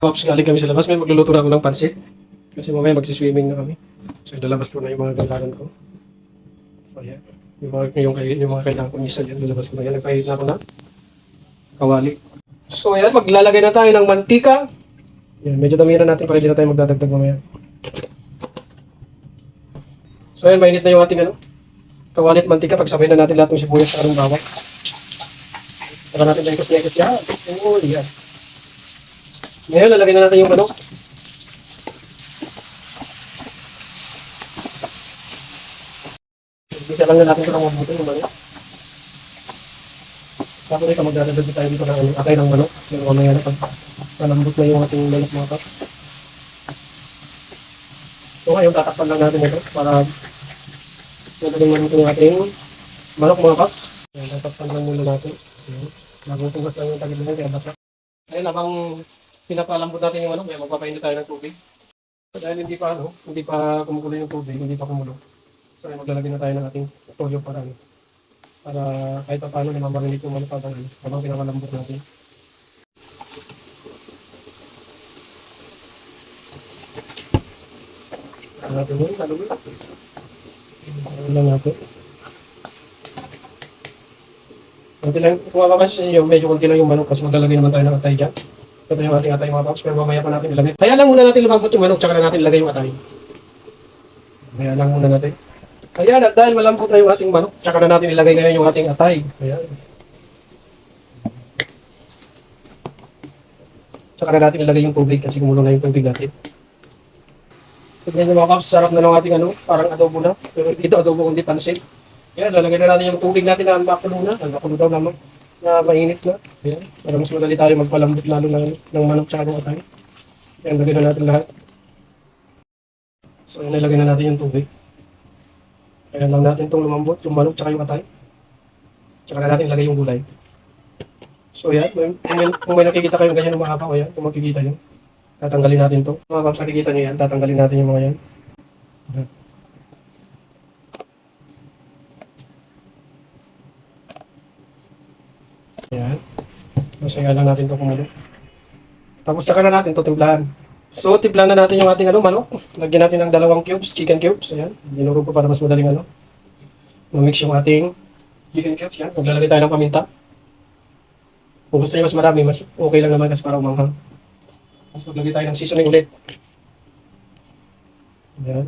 Pops, galing kami sa labas. May magluluto na ako ng pansit. Kasi mamaya magsiswimming na kami. So, ilalabas ko na yung mga kailangan ko. So, yan. Yung mga, yung, yung mga kailangan ko isa yan, lalabas ko na yan. Nagpahit na ako na kawali. So, ayan, maglalagay na tayo ng mantika. Yan, medyo damihan natin para hindi na tayo magdadagdag mamaya. So, ayan, mainit na yung ating ano, kawali at mantika. Pagsabay na natin lahat ng sibuyas sa anong bawang. Saka natin na ikot na ikot yan. Oo, yan. Ngayon, lalagyan na natin yung manok. Isa lang na natin ito ng mabuti yung manok. Tapos ito, magdadagdag tayo dito ng ano, atay ng manok. Yung mamaya na pag malambot na yung ating manok mga kap. So ngayon, tatakpan lang natin ito para madaling maluto yung ating manok mga kap. Tatakpan lang muna natin. Bagong tugas lang yung tagid na kaya basta. Ayun, habang pinapalambot natin yung manok, may magpapainit tayo ng tubig. Dahil hindi pa ano, hindi pa kumukulo yung tubig, hindi pa kumulo. So ay maglalagay na tayo ng ating toyo para ano, para kahit pa paano namamarinig yung manok habang ano, habang pinapalambot natin. Ano natin yun, ano yun? Ano lang natin. Kunti lang, kung mapapansin nyo, medyo kunti lang yung manok kasi maglalagay naman tayo ng atay dyan. Ito yung ating atay mga paps, pero mamaya pa natin ilagay. Kaya lang muna natin lumambot yung manok, tsaka na natin ilagay yung atay. Kaya lang muna natin. Ayan, at dahil malambot na yung ating manok, tsaka na natin ilagay ngayon yung ating atay. Ayan. Tsaka na natin ilagay yung tubig kasi kumulo na yung tubig natin. Tignan nyo mga paps, sarap na ng ating ano, parang adobo na. Pero dito adobo kundi pansit. Yan, lalagay na natin yung tubig natin na makulo na. Ang makulo daw naman na mainit na. Yan, para mas madali tayo magpalambot lalo ng, ng manok tsaka ng atay. Yan, lagay na natin lahat. So, yan, nilagay na natin yung tubig. Ayan lang natin itong lumambot, yung manok tsaka yung atay. Tsaka na natin ilagay yung gulay. So, yan, kung may, kung may nakikita kayong ganyan ng mahaba, o yan, kung makikita nyo, tatanggalin natin to. Mga paps, nakikita nyo yan, tatanggalin natin yung mga yan. Ayan. Masaya lang natin ito kumulo. Tapos tsaka na natin ito timplahan. So, timplahan na natin yung ating ano, manok. Lagyan natin ng dalawang cubes, chicken cubes. Ayan. Dinuro ko para mas madaling ano. Mamix yung ating chicken cubes. Yan. Maglalagay tayo ng paminta. Kung gusto niyo mas marami, mas okay lang naman kasi para umanghang. Tapos maglagay tayo ng seasoning ulit. Ayan.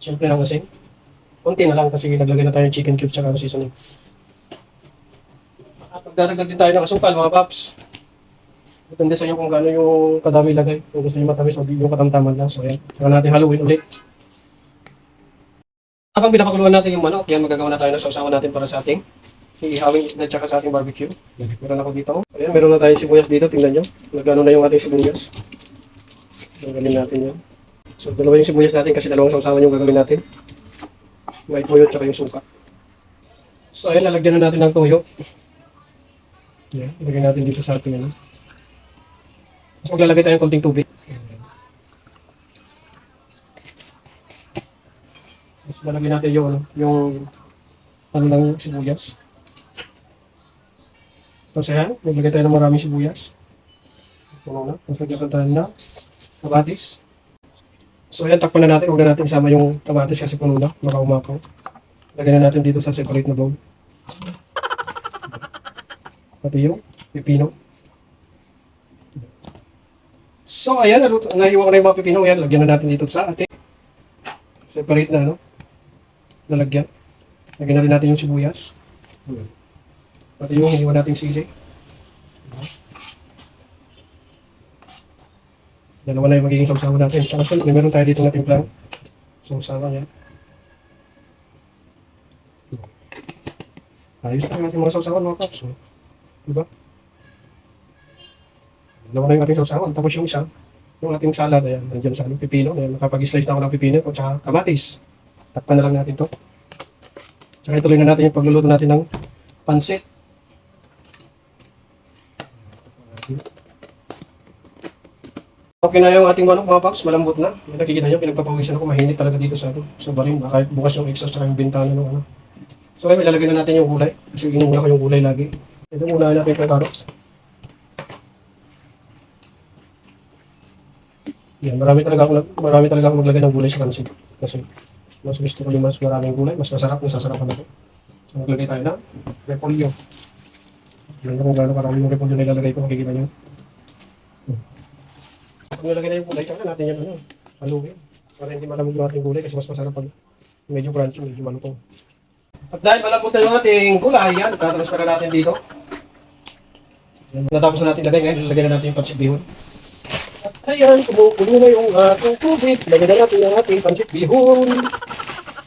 Siyempre lang kasi. Kunti na lang kasi naglagay na tayo ng chicken cubes tsaka ng seasoning. Magdadagdag din tayo ng asukal mga paps. Depende sa inyo kung gaano yung kadami lagay. Kung gusto niyo matamis o yung katamtaman lang. So yan. Saka natin haluin ulit. Habang pinapakuluan natin yung manok, yan magagawa na tayo ng sausawan natin para sa ating ihawing isda tsaka sa ating barbecue. Meron ako dito. Ayan, meron na tayong sibuyas dito. Tingnan nyo. Nagano na yung ating sibuyas. Gagawin natin yan. So dalawa yung sibuyas natin kasi dalawang sausawan yung gagawin natin. White toyo tsaka yung suka. So ayan, lalagyan na natin ng toyo. Yan, lagyan natin dito sa ating ano. Tapos maglalagay tayo ng konting tubig. Tapos lalagyan natin yung ano, yung ano lang sibuyas. Tapos ayan, maglagay tayo ng maraming sibuyas. Puno na. Tapos lagyan tayo na kabatis. So ayan, takpan na natin. Huwag na natin isama yung kabatis kasi puno na. Baka umapaw. Lagyan na natin dito sa separate na bowl. Pati yung pipino. So, ayan, naluto, nahiwa ko na yung mga pipino. Ayan, lagyan na natin dito sa ating separate na, ano, lalagyan. Lagyan na rin natin yung sibuyas. Pati yung hiwa nating sili. Dalawa na yung magiging sausawan natin. Tapos may meron tayo dito na timplang sausawan yan. Ayos na yung ating mga sausawan mga kaps. Diba? Dalawa na yung ating sausawan. Tapos yung isa, yung ating salad, ayan, nandiyan sa ano, pipino. Ayan, nakapag-slice na ako ng pipino at saka kamatis. Takpan na lang natin to. Tsaka ituloy na natin yung pagluluto natin ng pansit. Okay na yung ating manok mga paps, malambot na. Yung nakikita nyo, pinagpapawisan ako, mahinit talaga dito sa, ano, sa barin. Kahit bukas yung exhaust at yung bintana ng ano. So ayun, ilalagay na natin yung gulay. Kasi inuna ko yung gulay lagi. Ito muna natin itong carrots. Yan, marami talaga ako, marami talaga ako maglagay ng gulay sa pansit. Kasi mas gusto ko yung mas maraming gulay, mas masarap, nasasarapan ako. So maglagay tayo ng repolyo. Yan kung gaano karami yung repolyo na ilalagay ko, makikita nyo. Hmm. Pag nilagay na yung gulay, tsaka natin yan ano, haluin. Para hindi malamog yung ating gulay kasi mas masarap pag medyo crunchy, medyo malutong. At dahil malambot na yung ating gulay, yan, tatransfer na natin dito. Natapos na natin lagay, ngayon lagay na natin yung pancit bihon. At ayan, kumukulo na yung ating tubig. Lagyan na natin ang ating pancit bihon.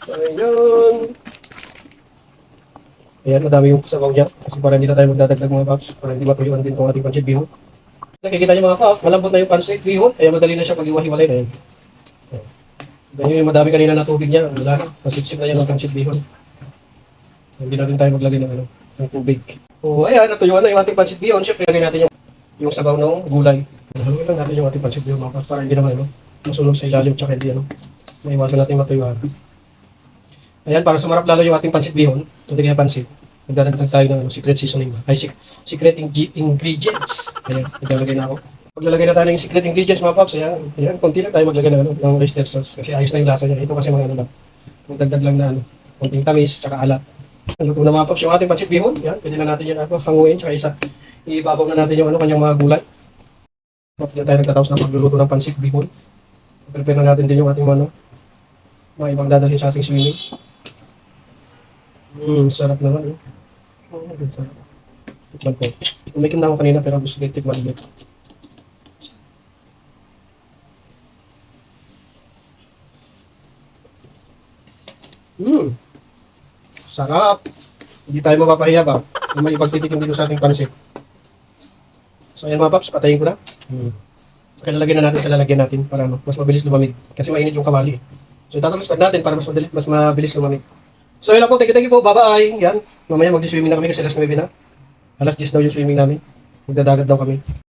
Ayan. Ayan, madami yung sabaw niya. Kasi para hindi na tayo magdadagdag mga paps. Para hindi matuyuan din itong ating pancit bihon. Nakikita niyo mga paps, malambot na yung pancit bihon. Kaya madali na siya pag-iwahiwalay na yan. Ganyan yung madami kanina na tubig niya. Masipsip na yan ang pancit bihon. Hindi na rin tayo maglagay ng, ano, ng tubig. O ayan, natuyuan na yung ating pancit bihon. Siyempre, lagay natin yung, yung sabaw ng gulay. Haluin lang natin yung ating pancit bihon mga. Para hindi naman ano, masunog sa ilalim tsaka hindi ano. Maiwasan natin matuyuan. Ayan, para sumarap lalo yung ating pancit bihon, ito din yung pancit. Magdadagdag tayo ng ano, secret seasoning. Ay, sec- secret ing- ingredients. Ayan, naglalagay na ako. Paglalagay na tayo ng secret ingredients mga paps, ayan, ayan, konti lang tayo maglagay ng, ano, ng oyster sauce. Kasi ayos na yung lasa niya. Ito kasi mga ano lang, magdagdag lang na ano, konting tamis, tsaka alat. Luto na mga paps, yung ating pancit bihon, yan, pwede na natin yan ako, hanguin, tsaka isa, ibabaw na natin yung ano, kanyang mga gulay. Tapos na tayo nagtatapos na magluluto ng pancit bihon. Prepare na natin din yung ating ano, mga ibang dadalhin sa ating swimming. Hmm, sarap naman. Eh. Oo, oh, sarap. Tikman ko. Umikim na ako kanina pero gusto ko tikman ulit. Hmm. Sarap. Hindi tayo mapapahiya ba? Kung may ipagtitikim dito sa ating pansit. So ayan mga paps, patayin ko na. Hmm. Kaya lalagyan na natin sa lalagyan natin para ano, mas mabilis lumamig. Kasi mainit yung kawali. eh. So itatransfer natin para mas, madali, mas mabilis lumamig. So yun lang po, thank you, thank you po, bye-bye. Yan, mamaya mag-swimming na kami kasi alas 9 na. Alas 10 daw yung swimming namin. Magdadagat daw kami.